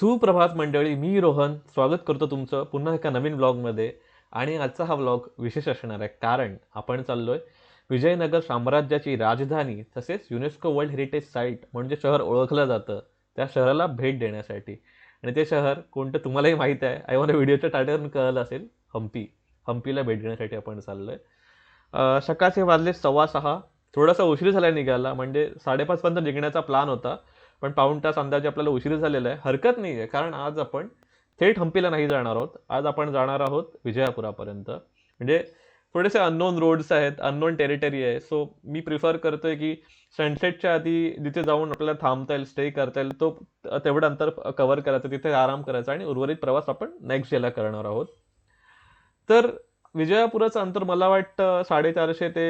सुप्रभात मंडळी मी रोहन. स्वागत करतो तुमचं पुन्हा एका नवीन ब्लॉगमध्ये आणि आजचा हा ब्लॉग विशेष असणार आहे कारण आपण चाललो आहे विजयनगर साम्राज्याची राजधानी तसेच युनेस्को वर्ल्ड हेरिटेज साईट म्हणजे शहर ओळखलं जातं त्या शहराला भेट देण्यासाठी. आणि ते शहर कोणतं तुम्हालाही माहीत आहे. आई मला व्हिडिओच्या टायटलवरून कळलं असेल हम्पी हम्पीला भेट देण्यासाठी आपण चाललो आहे सकाळचे वाजले सव्वा सहा. थोडासा उशीर झाला निघायला म्हणजे साडेपाचपर्यंत निघण्याचा प्लान होता. पण पाऊण तास अंदाजे आपल्याला उशीर झालेला आहे. हरकत नाही आहे कारण आज आपण थेट हम्पीला नाही जाणार आहोत. आज आपण जाणार आहोत विजयापुरापर्यंत. म्हणजे थोडेसे अननोन रोड्स आहेत अननोन टेरिटरी आहे. सो मी प्रिफर करतोय की सनसेटच्या आधी जिथे जाऊन आपल्याला थांबता येईल स्टे करता येईल तो तेवढं अंतर कव्हर करायचं तिथे आराम करायचा आणि उर्वरित प्रवास आपण नेक्स्ट डेला करणार आहोत. तर विजयापुराचं अंतर मला वाटतं साडेचारशे ते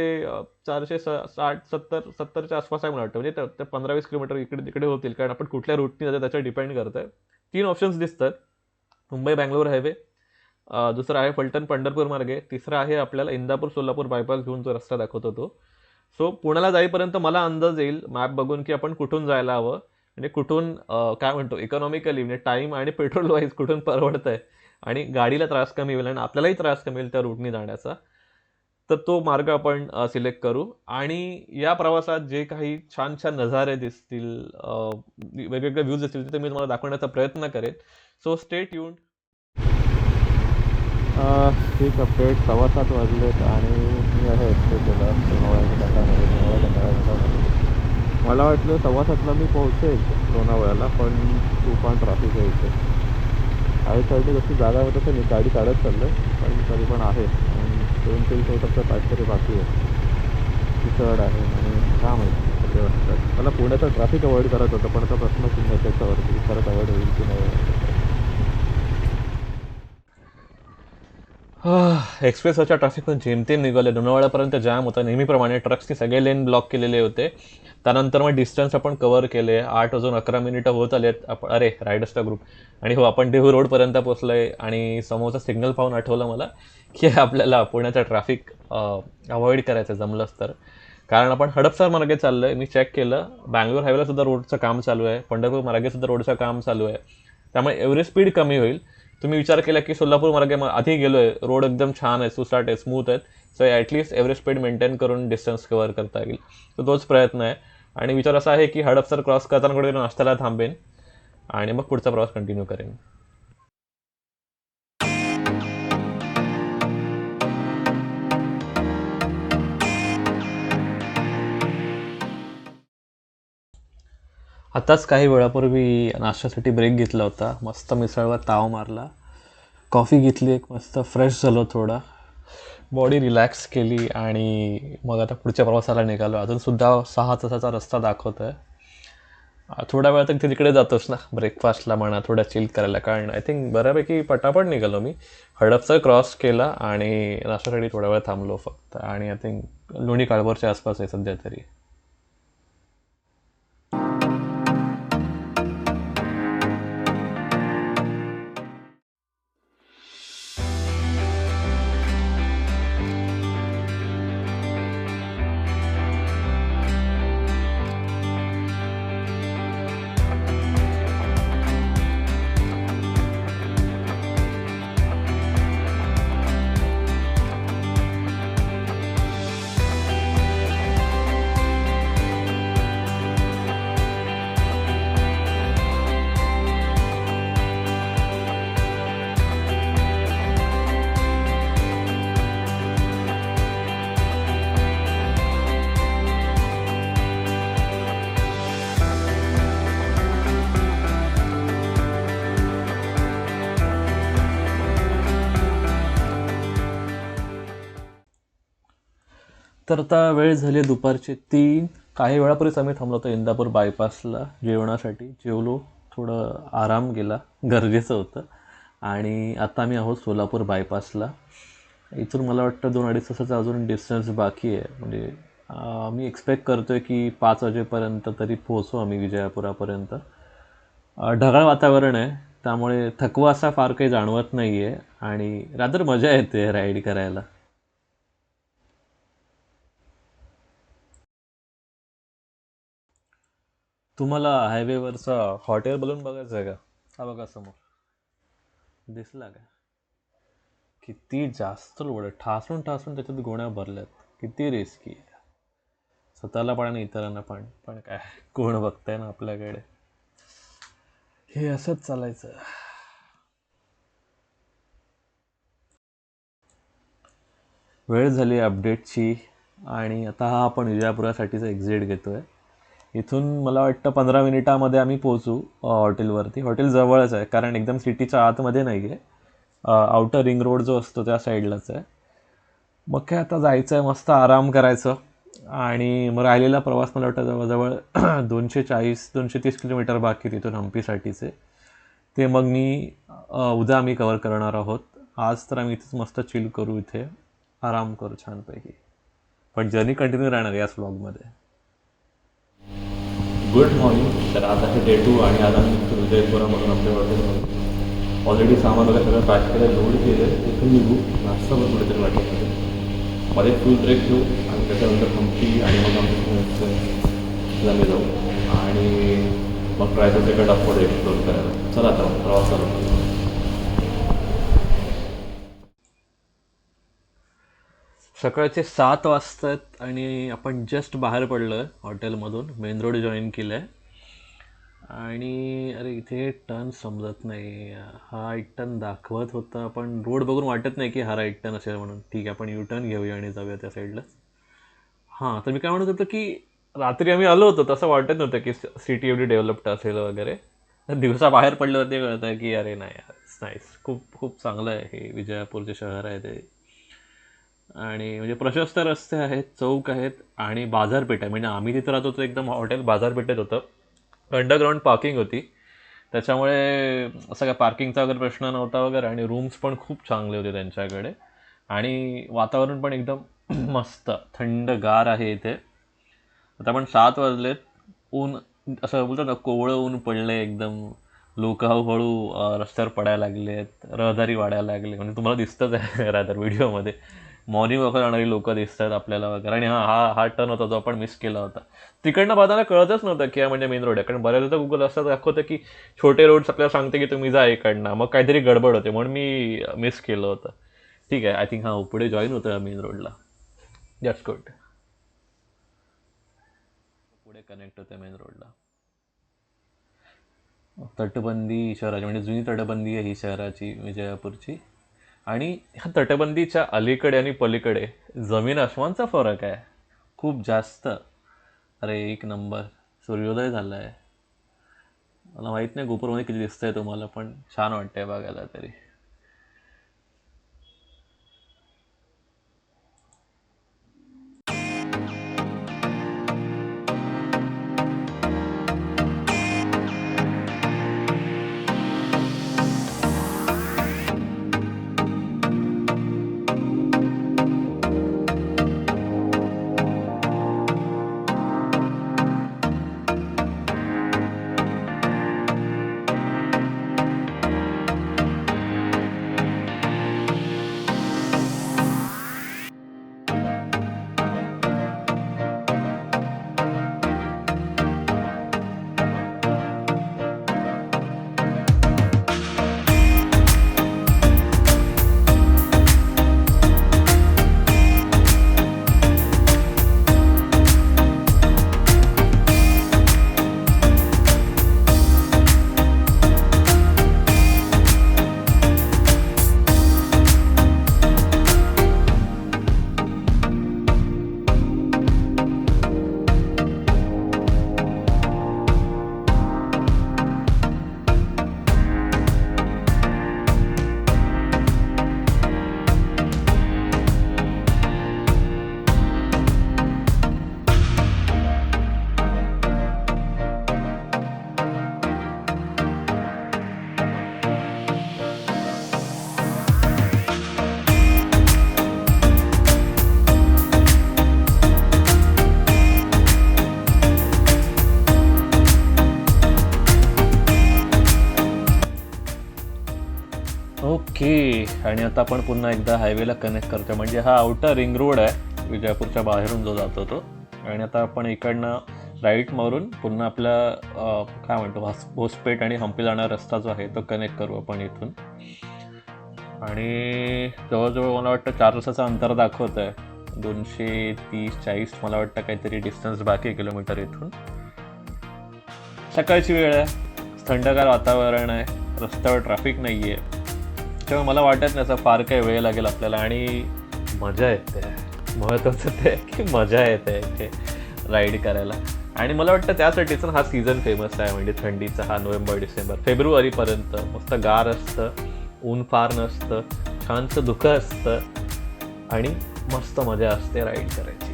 चारशे स साठ सत्तर सत्तरच्या आसपास आहे मला वाटतं. म्हणजे ते- ते पंधरा वीस किलोमीटर इकडे तिकडे होतील. कारण आपण कुठल्या रूटनी जातो त्याच्यावर डिपेंड करतं तीन ऑप्शन्स दिसतात. मुंबई बँगलोर हायवे दुसरा आहे फलटण पंढरपूर मार्गे. तिसरा आहे आपल्याला इंदापूर सोलापूर बायपास घेऊन जो रस्ता दाखवतो तो. सो पुण्याला जाईपर्यंत मला अंदाज येईल मॅप बघून की आपण कुठून जायला हवं. म्हणजे कुठून काय म्हणतो इकॉनॉमिकली म्हणजे टाईम आणि पेट्रोल वाईज कुठून परवडतं आहे आणि गाडीला त्रास कमी होईल आणि आपल्यालाही त्रास कमी होईल त्या रूटनी जाण्याचा तर तो मार्ग आपण सिलेक्ट करू. आणि या प्रवासात जे काही छान छान नजारे दिसतील वेगवेगळे व्ह्यूज दिसतील ते मी तुम्हाला दाखवण्याचा प्रयत्न करेन. सो स्टेट येऊन ठीक अपडेट सव्वा सात वाजलेत आणि मी आहे मला वाटलं सव्वा सातला मी पोहोचेल लोणावळ्याला पण तुफान ट्रॅफिक आहे इथे. आहे साईडने जशी जागा होतं तसं मी गाडी काढत चाललं आहे. पण तरी पण आहे. आणि दोन तीन किलोमीटरचा पाच तरी बाकी आहे. चढ आहे आणि काय माहिती सगळे वाटतात मला पुण्याचा ट्रॅफिक अवॉइड करायचं होतं पण आता प्रश्नच नाही त्याच्यावरती खरंच अवॉइड होईल की नाही. एक्सप्रेसवरच्या ट्रॅफिक जेमतेम निघाले. लोणावळ्यापर्यंत जाम होता. नेहमीप्रमाणे ट्रक्सने सगळे लेन ब्लॉक केलेले होते. त्यानंतर मग डिस्टन्स आपण कव्हर केले. आठ वाजून अकरा मिनिटं होत आलेत. आपण अरे रायडर्सचा ग्रुप आणि हो आपण देहू रोडपर्यंत पोचलोय आणि समोरचा सिग्नल पाहून आठवलं मला की आपल्याला पुण्याचं ट्रॅफिक अवॉइड करायचं जमलंच तर. कारण आपण हडपसर मार्गे चाललोय. मी चेक केलं. बँगलोर हायवेला सुद्धा रोडचं काम चालू आहे. पंढरपूर मार्गे सुद्धा रोडचं काम चालू आहे. त्यामुळे एवढी स्पीड कमी होईल. तुम्ही विचार केला की सोलापूर मार्गे म- आधी गेलोय. रोड एकदम छान आहे सुसाट आहे स्मूथ आहेत so at least average speed maintain करून डिस्टन्स कव्हर करता येईल. तर तोच प्रयत्न आहे. आणि विचार असा आहे की हडपसर क्रॉस करताना कुठे नाश्त्याला थांबेन. आणि मग पुढचा प्रवास कंटिन्यू करेन. आताच काही वेळापूर्वी नाश्त्यासाठी ब्रेक घेतला होता. मस्त मिसळवर ताव मारला. कॉफी घेतली एक मस्त फ्रेश झालो थोडा. बॉडी रिलॅक्स केली आणि मग आता पुढच्या प्रवासाला निघालो. अजूनसुद्धा सहा तासाचा रस्ता दाखवत आहे थोड्या वेळात तिथे तिकडे जातोच ना? ब्रेकफास्टला म्हणा थोडा चिल करायला. कारण आय थिंक बऱ्यापैकी पटापट निघालो मी. हडपचा क्रॉस केला आणि नाश्त्यासाठी थोडा वेळ थांबलो फक्त. आणि आय थिंक लोणी काळभोरच्या आसपास आहे सध्या तरी. तर आता वेळ झाली दुपारचे तीन काही वेळापूर्वीच आम्ही थांबलो होतो इंदापूर बायपासला जेवणासाठी. जेवलो थोडं आराम गेला गरजेचं होतं. आणि आता आम्ही आहोत सोलापूर बायपासला इथून मला वाटतं दोन अडीच तासाचा अजून डिस्टन्स बाकी आहे. म्हणजे मी एक्सपेक्ट करतो आहे की पाच वाजेपर्यंत तरी पोहोचू आम्ही विजयापुरापर्यंत. ढगाळ वातावरण आहे. त्यामुळे थकवा असा फार काही जाणवत नाही आहे आणि रात्र मजा येते राईड करायला. तुम्हाला हायवेवरचा हॉटेल बलून बघायचं आहे का? हा बघा समोर. दिसला का? किती जास्त लोड आहे. ठासून ठासून त्याच्यात गोण्या भरल्यात. किती रिस्की आहे. स्वतःला पण आणि इतरांना पण. पण काय कोण बघताय ना आपल्याकडे? हे असंच चालायचं. वेळ झाली अपडेटची आणि आता हा आपण विजापुरासाठीचा एक्झिट घेतो आहे इथून मला वाटतं पंधरा मिनिटामध्ये आम्ही पोहोचू हॉटेलवरती. हॉटेल जवळच आहे कारण एकदम सिटीच्या आतमध्ये नाही आहे आउटर रिंग रोड जो असतो त्या साईडलाच आहे. मग काय आता जायचं आहे मस्त आराम करायचं. आणि मग राहिलेला प्रवास मला वाटतं जवळजवळ दोनशे चाळीस दोनशे तीस किलोमीटर बाकी तिथून हम्पीसाठीचे. ते मग मी उद्या आम्ही कवर करणार आहोत. आज तर आम्ही इथेच मस्त चिल करू इथे. आराम करू छानपैकी. पण जर्नी कंटिन्यू राहणार याच व्लॉगमध्ये गुड मॉर्निंग तर आज आहे डे टू आणि आज आम्ही निघतो म्हणून आपल्या हॉटेलमध्ये ऑलरेडी सामान वगैरे सगळं पॅक केलं लोड केलं तिथून निघू. नाश्ता करू कुठेतरी वाटेल मध्ये फुल ब्रेक घेऊ आणि त्याच्यानंतर हम्पी आणि मग आमच्या मी जाऊ. आणि मग try to take afford explore करायला. चला आता प्रवास चालू सकाळचे सात वाजतात आणि आपण जस्ट बाहेर पडलो आहे हॉटेलमधून. मेन रोड जॉईन केलं आहे आणि अरे इथे टर्न समजत नाही. हा राईट टर्न दाखवत होता. पण रोड बघून वाटत नाही की हा राईट टर्न असेल म्हणून. ठीक आहे आपण यू टर्न घेऊया आणि जाऊया त्या साईडला हां तर मी काय म्हणत होतो की रात्री आम्ही आलो होतो. तसं वाटत नव्हतं की सिटी एवढी डेव्हलप्ड असेल वगैरे. तर दिवसा बाहेर पडल्यावरती कळतं की अरे नाही नाईस खूप खूप चांगलं आहे हे विजयापूरचे शहर आहे ते. आणि म्हणजे प्रशस्त रस्ते आहेत चौक आहेत आणि बाजारपेठ आहे. म्हणजे आम्ही तिथं राहतो होतो एकदम हॉटेल बाजारपेठेत होतं. अंडरग्राऊंड पार्किंग होती. त्याच्यामुळे असं काय पार्किंगचा वगैरे प्रश्न नव्हता वगैरे आणि रूम्स पण खूप चांगले होते त्यांच्याकडे. आणि वातावरण पण एकदम मस्त थंडगार आहे इथे. आता आपण सात वाजलेत. ऊन असं बोलतो ना कोवळं ऊन पडलं एकदम. लोक हळूहळू रस्त्यावर पडायला लागलेत रहदारी वाढायला लागले. म्हणजे तुम्हाला दिसतंच आहे रादर व्हिडिओमध्ये. मॉर्निंग वगैरे जाणारी लोक दिसतात आपल्याला वगैरे. आणि हा हा हा टर्न होता जो आपण मिस केला होता. तिकडनं पाहताना कळतच नव्हतं की हा म्हणजे मेन रोड आहे. कारण बऱ्याचदा गुगल असं दाखवतं की छोटे रोड्स आपल्याला सांगते की तुम्ही जा इकडनं. मग काहीतरी गडबड होते म्हणून मी मिस केलं होतं. ठीक आहे आय थिंक हा पुढे जॉईन होतं मेन रोडला दॅट्स गुड पुढे कनेक्ट होते मेन रोडला तटबंदी शहराची म्हणजे जुनी तटबंदी आहे ही शहराची विजयापूरची. आणि ह्या तटबंदीच्या अलीकडे आणि पलीकडे जमीन आसमानचा फरक आहे. खूप जास्त. अरे एक नंबर. सूर्योदय झाला आहे मला माहीत नाही गोपूरमध्ये किती दिसतंय तुम्हाला पण छान वाटतंय बघायला तरी. आणि आता आपण पुन्हा एकदा हायवेला कनेक्ट करतो म्हणजे हा आउटर रिंग रोड आहे विजयपूरच्या बाहेरून जो जातो तो. आणि आता आपण इकडनं राईट मारून पुन्हा आपला काय म्हणतो हॉस होसपेट आणि हम्पी जाणारा रस्ता जो आहे तो कनेक्ट करू आपण इथून. आणि जवळजवळ मला वाटतं चार तासाचं अंतर दाखवत आहे दोनशे तीस चाळीस मला वाटतं काहीतरी डिस्टन्स बाकी किलोमीटर इथून. सकाळची वेळ आहे. थंडगार वातावरण आहे. रस्त्यावर ट्रॅफिक नाही आहे त्यामुळे मला वाटत नाही असं फार काही वेळ लागेल आपल्याला. आणि मजा येते. महत्त्वाचं ते की मजा येते इथे राईड करायला. आणि मला वाटतं त्यासाठीच हा सीझन फेमस आहे म्हणजे थंडीचा हा नोव्हेंबर डिसेंबर. फेब्रुवारीपर्यंत मस्त गार असतं ऊन फार नसतं छानसं दुःख असतं आणि मस्त मजा असते राईड करायची.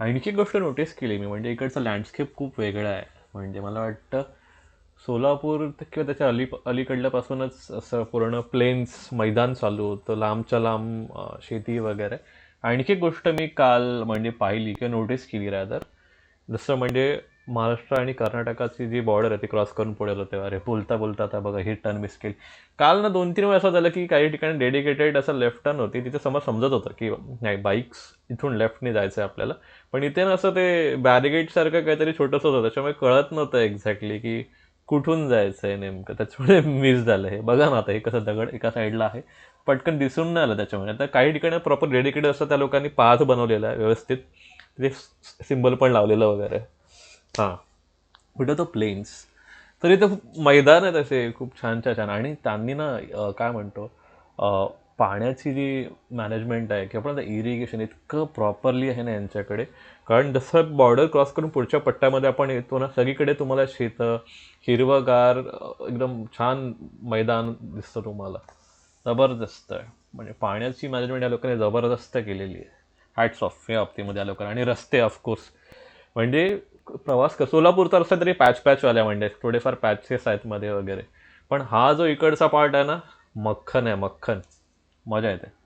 आणखी एक गोष्ट नोटीस केली मी म्हणजे इकडचं लँडस्केप खूप वेगळं आहे. म्हणजे मला वाटतं सोलापूर किंवा त्याच्या अली अलीकडल्यापासूनच असं पूर्ण प्लेन्स मैदान चालू होतं लांबच्या लांब शेती वगैरे. आणखी एक गोष्ट मी काल म्हणजे पाहिली किंवा नोटीस केली रादर जसं म्हणजे महाराष्ट्र आणि कर्नाटकाची जी बॉर्डर आहे ती क्रॉस करून पुढे आलो तेव्हा. अरे बोलता बोलता आता बघा ही टर्न मिस केली. काल ना दोन तीन वेळा असं झालं की काही ठिकाणी डेडिकेटेड असं लेफ्ट टर्न होती. तिथे समज समजत होतं की नाही बाईक्स इथून लेफ्टने जायचं आहे आपल्याला. पण इथे ना असं ते बॅरिगेट सारखं काहीतरी छोटंसं होतं. त्याच्यामुळे कळत नव्हतं एक्झॅक्टली की कुठून जायचं आहे नेमकं. त्याच्यामुळे मिस झालं हे. बघा ना आता हे कसं दगड एका साईडला आहे. पटकन दिसून नाही आलं त्याच्यामुळे. आता काही ठिकाणी प्रॉपर डेडिकेटेड असं त्या लोकांनी पाथ बनवलेला आहे व्यवस्थित. तिथे सिम्बल पण लावलेलं वगैरे. हां. कुठं तो प्लेन्स तर इथं खूप मैदान आहेत असे खूप छान छान छान. आणि त्यांनी ना काय म्हणतो पाण्याची जी मॅनेजमेंट आहे किंवा आपण इरिगेशन इतकं प्रॉपरली आहे ना यांच्याकडे. कारण जसं बॉर्डर क्रॉस करून पुढच्या पट्ट्यामध्ये आपण येतो ना सगळीकडे तुम्हाला शेतं हिरवंगार एकदम छान मैदान दिसतं तुम्हाला. जबरदस्त आहे. म्हणजे पाण्याची मॅनेजमेंट या लोकांनी जबरदस्त केलेली आहे. हॅट्स ऑफ या बाबतीमध्ये या लोकांना. आणि रस्ते ऑफकोर्स म्हणजे प्रवास कर. सोलापूरचा रस्ता तरी पॅच पॅचवाल्या म्हणजे. थोडेफार पॅचेस आहेत मध्ये वगैरे. पण हा जो इकडचा पार्ट आहे ना मक्खन आहे मक्खन मजा येते.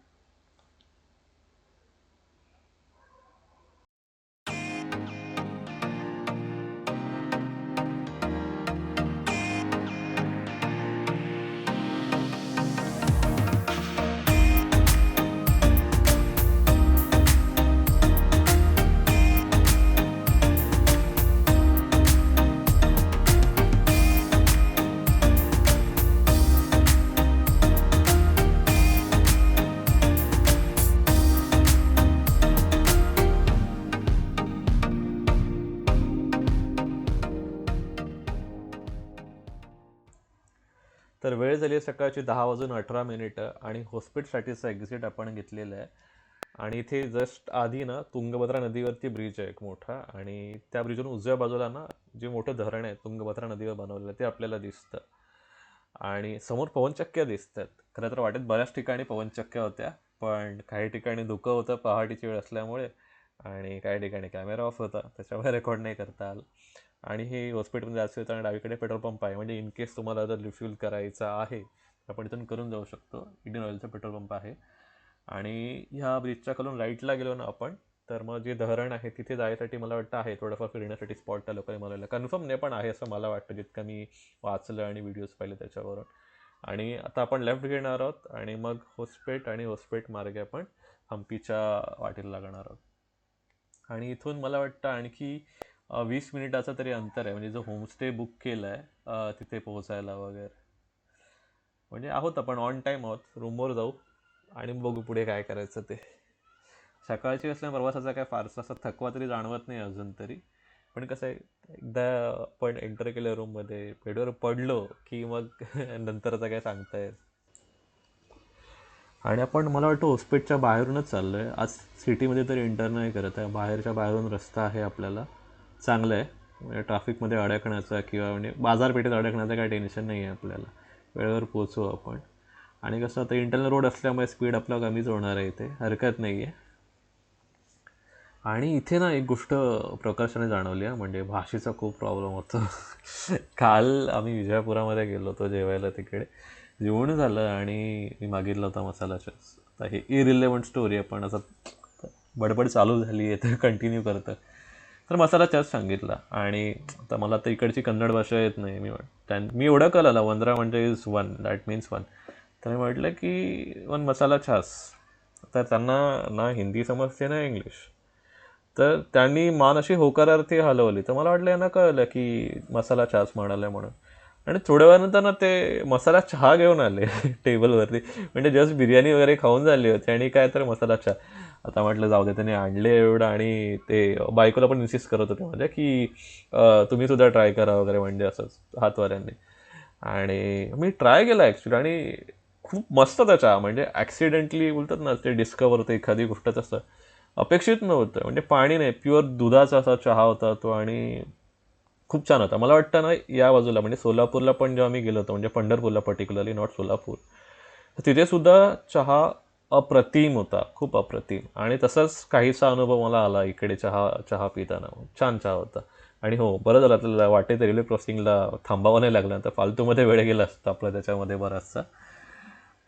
सकाळची दहा वाजून अठरा मिनिटं आणि हॉस्पिटलसाठीचं एक्झिट आपण घेतलेलं आहे. आणि इथे जस्ट आधी ना तुंगभद्रा नदीवरती ब्रिज आहे एक मोठा आणि त्या ब्रिजवरून उजव्या बाजूला ना जे मोठं धरण आहे तुंगभद्रा नदीवर बनवलेलं ते आपल्याला दिसतं. आणि समोर पवनचक्क्या दिसतात. खरं तर वाटेत बऱ्याच ठिकाणी पवनचक्क्या होत्या पण काही ठिकाणी धुकं होतं पहाटेची वेळ असल्यामुळे आणि काही ठिकाणी कॅमेरा ऑफ होता त्याच्यामुळे रेकॉर्ड नाही करता आलं. आणि हे हॉस्पिटलमध्ये जायचं तर आणि डावीकडे पेट्रोल पंप आहे. म्हणजे इन केस तुम्हाला जर रिफ्यूल करायचा आहे तर आपण इथून करून जाऊ शकतो. इंडियन ऑइलचा पेट्रोल पंप आहे. आणि ह्या ब्रिजच्या खालून राईटला गेलो ना आपण तर मग जे धरण आहे तिथे जायसाठी मला वाटतं आहे थोडंफार फिरण्यासाठी स्पॉट त्या लोकांनी मला कन्फर्म नाही पण आहे असं मला वाटतं जितकं मी वाचलं आणि व्हिडिओज पाहिले त्याच्यावरून. आणि आता आपण लेफ्ट घेणार आहोत आणि मग होस्पेट आणि होस्पेट मार्गे आपण हम्पीच्या वाटेला लागणार आहोत. आणि इथून मला वाटतं आणखी वीस मिनिटाचं तरी अंतर आहे. म्हणजे जो होमस्टे बुक केला आहे तिथे पोहोचायला वगैरे. म्हणजे आहोत आपण ऑन टाईम आहोत. रूमवर जाऊ आणि बघू पुढे काय करायचं ते. सकाळची असल्या प्रवासाचा काय फारसा असा थकवा तरी जाणवत नाही अजून तरी. पण कसं आहे एकदा आपण एंटर केलं रूममध्ये बेडवर पडलो की मग नंतरचं काय सांगता येत आणि आपण मला वाटतं हॉस्पिटलच्या बाहेरूनच चाललो आहे आज सिटीमध्ये तरी एंटर नाही करत आहे. बाहेरच्या बाहेरून रस्ता आहे आपल्याला. चांगलं आहे. म्हणजे ट्राफिकमध्ये अडकण्याचा किंवा म्हणजे बाजारपेठेत अडकण्याचं काही टेन्शन नाही आहे आपल्याला. वेळेवर पोचू आपण. आणि कसं आता इंटरनल रोड असल्यामुळे स्पीड आपला कमीच होणार आहे इथे. हरकत नाही आहे आणि इथे ना एक गोष्ट प्रकर्षाने जाणवली आहे म्हणजे भाषेचा खूप प्रॉब्लेम होतो. काल आम्ही विजयपुरामध्ये गेलो होतो जेवायला तिकडे. जेवण झालं आणि मी मागितला होता मसाला चॉईस आता हे इरिलेवंट स्टोरी आहे पण असं बडबड चालू झाली आहे तर कंटिन्यू करतं. तर मसाला चहाच सांगितला. आणि आता मला तर इकडची कन्नड भाषा येत नाही मी म्हण- त्यां मी एवढं कळलं वंदरा म्हणजे is one that means one तर मी म्हटलं की वन मसाला छास. तर त्यांना ना हिंदी समजते ना इंग्लिश. तर त्यांनी मान अशी होकारार्थी हलवली. तर मला वाटलं यांना कळलं की मसाला छास म्हणाले म्हणून. आणि थोड्या वेळानंतर ना ते मसाला चहा घेऊन आले टेबलवरती म्हणजे जस्ट बिर्याणी वगैरे खाऊन झाली होती आणि काय तर मसाला चहा. आता म्हटलं जाऊ दे त्याने आणले एवढं आणि ते बायकोला पण इन्सिस्ट करत होते म्हणजे की तुम्ही सुद्धा ट्राय करा वगैरे म्हणजे असंच हातवाऱ्यांनी. आणि मी ट्राय केला ॲक्च्युली आणि खूप मस्त त्या चहा म्हणजे ॲक्सिडेंटली बोलतात ना ते डिस्कवर होतं एखादी गोष्ट तसं अपेक्षित नव्हतं. म्हणजे पाणी नाही प्युअर दुधाचा असा चहा होता तो आणि खूप छान होता. मला वाटतं ना या बाजूला म्हणजे सोलापूरला पण जेव्हा मी गेलो होतो म्हणजे पंढरपूरला पर्टिक्युलरली नॉट सोलापूर तिथेसुद्धा तिथे सुद्धा चहा अप्रतिम होता खूप अप्रतिम. आणि तसाच काहीसा अनुभव मला आला इकडे चहा चहा पिताना. छान चहा होता. आणि हो बरं झालं आपल्याला वाटेत रेल्वे क्रॉसिंगला थांबावं नाही लागलं तर फालतूमध्ये वेळ गेला असता आपला त्याच्यामध्ये बराचसा.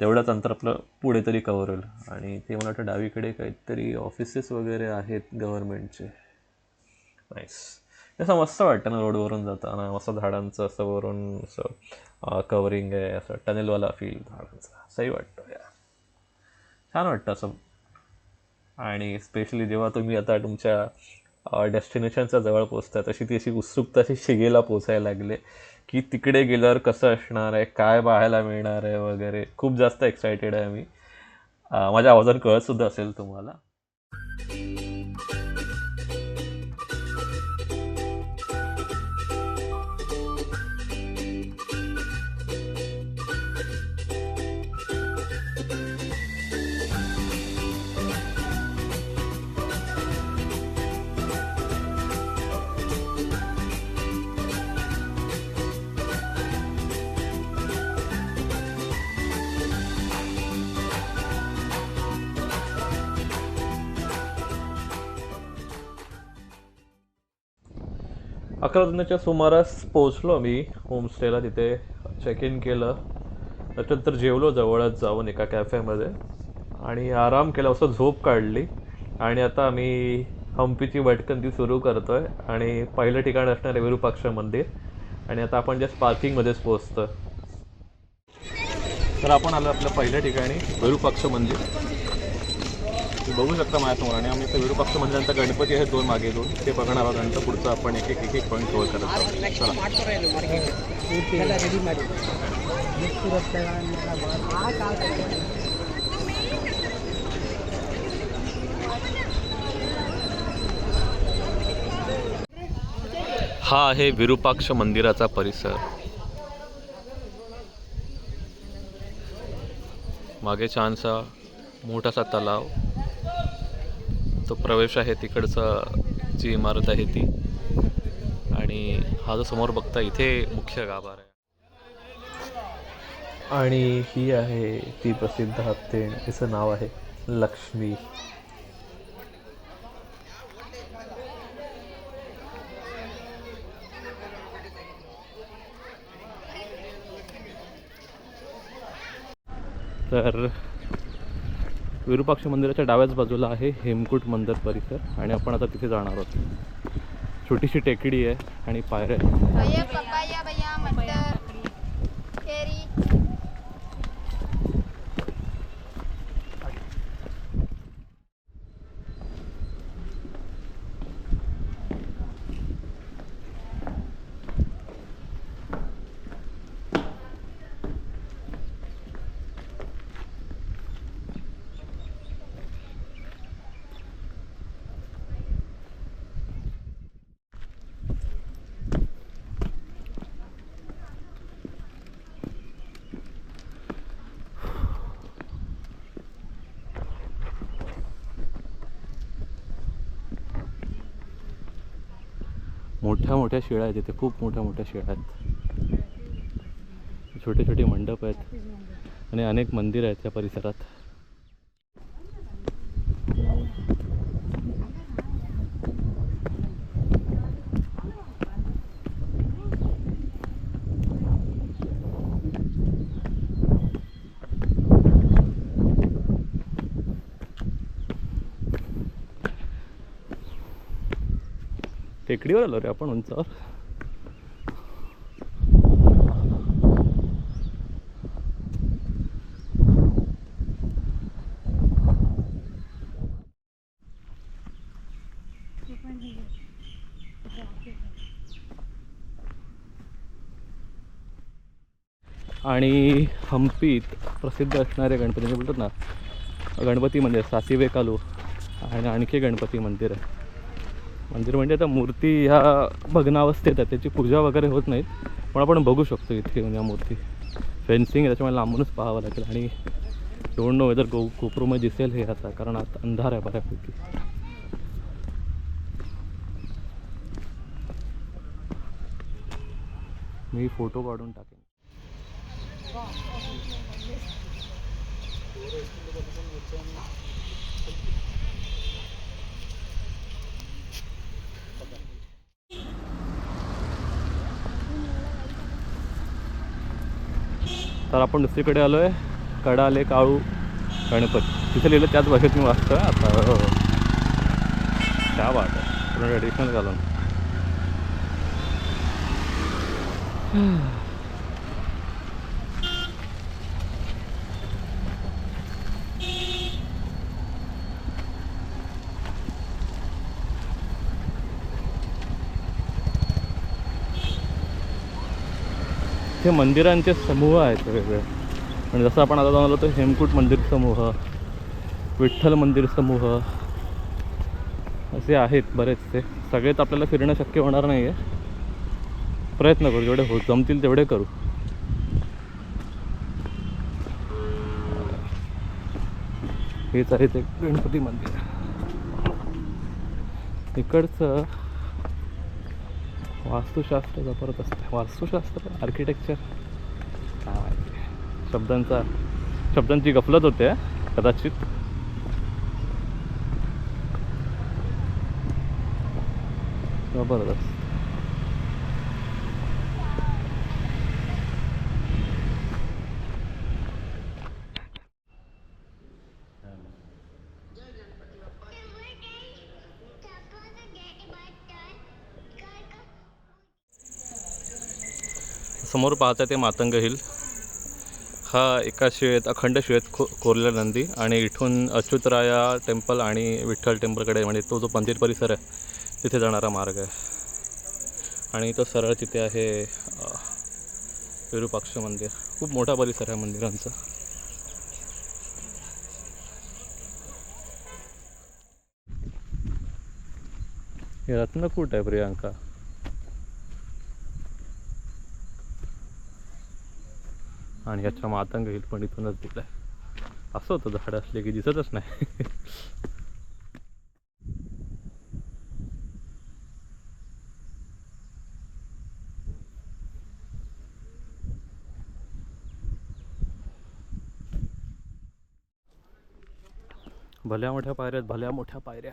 तेवढंच अंतर आपलं पुढे तरी कवर होईल. आणि ते मला वाटतं डावीकडे काहीतरी ऑफिसेस वगैरे आहेत गव्हर्नमेंटचे नाईस असं मस्त वाटतं ना रोडवरून जाताना मस्त झाडांचं असं वरून असं कवरिंग आहे असं टनेलवाला फील झाडांचा. असंही वाटतं या छान वाटतं असं. आणि स्पेशली जेव्हा तुम्ही आता तुमच्या डेस्टिनेशनच्या जवळ पोचता तशी ती अशी उत्सुकता अशी शिगेला पोचायला लागले की तिकडे गेल्यावर कसं असणार आहे काय पाहायला मिळणार आहे वगैरे. खूप जास्त एक्सायटेड आहे मी. माझ्या आवाजात कळतसुद्धा असेल तुम्हाला. अकरा वाजण्याच्या सुमारास पोहोचलो मी होमस्टेला तिथे चेक इन केलं. त्याच्यानंतर जेवलो जवळच जाऊन एका कॅफेमध्ये आणि आराम केला असं झोप काढली. आणि आता आम्ही हम्पीची भटकंती सुरू करतोय. आणि पहिलं ठिकाण असणार विरूपाक्ष मंदिर. आणि आता आपण जस्ट पार्किंगमध्येच पोचतो तर आपण आलो आपल्या पहिल्या ठिकाणी विरूपाक्ष मंदिर. तुम्ही बघू शकता माझ्यासमोर आणि आम्ही तर विरूपाक्ष मंदिरांचा गणपती आहेत दोन मागे दोन. ते बघणार आहोत नंतर पुढचं आपण एक एक एक एक पॉईंट कव्हर करत आहोत. चला. हा आहे विरूपाक्ष मंदिराचा परिसर. मागे छानसा मोठासा तलाव. तो प्रवेश आहे तिकडचा जी इमारत आहे ती. आणि हा जो समोर बघता इथे मुख्य गाभार आहे. आणि ही आहे ती प्रसिद्ध हत्ती. तिचं नाव आहे लक्ष्मी. तर विरूपाक्ष मंदिराच्या डाव्याच बाजूला आहे हेमकूट मंदिर परिसर आणि आपण आता तिथे जाणार आहोत. छोटीशी टेकडी आहे आणि पायऱ्या मोठ्या मोठ्या शेळ्या आहेत इथे खूप मोठ्या मोठ्या शेळ्या आहेत. छोटे छोटे मंडप आहेत. आणि अनेक मंदिर आहेत त्या परिसरात. टेकडीवर आलो रे आपण उंचावर. आणि हम्पीत प्रसिद्ध असणारे गणपती बोलतात ना गणपती मंदिर सासिवे कालू आणि आणखी गणपती मंदिर आहे. मंदिर म्हणजे आता मूर्ती ह्या भग्नावस्थेत आहे त्याची पूजा वगैरे होत नाहीत. पण आपण बघू शकतो इथे येऊन या मूर्ती. फेन्सिंग आहे त्याच्यामुळे लांबूनच पाहावं लागेल. आणि डोंट नो वेदर गो कोपरूमध्ये दिसेल हे आता कारण आता अंधार आहे बऱ्यापैकी. मी फोटो काढून टाकेन. तर आपण दुसरीकडे आलो आहे कडाले काळू गणपती. तिथे लिहिलं त्याच भाषेत मी वाचतोय आता. हो. हो. वाट आहे. पूर्ण ट्रेडिशनल घालून. हे मंदिरांचे समूह आहेत वेगवेगळे. म्हणजे जसं आपण आता जाऊन आलो तर हेमकूट मंदिर समूह विठ्ठल मंदिर समूह असे आहेत बरेचसे. सगळेच आपल्याला फिरणं शक्य होणार नाही आहे प्रयत्न करू जेवढे हो जमतील तेवढे करू. हेच आहे ते गणपती मंदिर. इकडचं वास्तुशास्त्र जबरदस्त असते. वास्तुशास्त्र आर्किटेक्चर काय माहिती शब्दांचा शब्दांची गफलत होते कदाचित. जबरदस्त समोर पाहता ते मातंग हिल. हा एका शिळेत अखंड शिळेत खो कोरल्या नंदी आणि इथून अच्युतराया टेम्पल आणि विठ्ठल टेम्पलकडे म्हणजे तो जो मंदिर परिसर आहे तिथे जाणारा मार्ग आहे. आणि तो सरळ तिथे आहे विरूपाक्ष मंदिर. खूप मोठा परिसर आहे मंदिरांचा. हे रत्नकूट आहे प्रियांका. आणि याच्या मातंग हिल पण इथूनच दिलं असं होतं झाडं असले की दिसतच नाही. भल्या मोठ्या पायऱ्या भल्या मोठ्या पायऱ्या.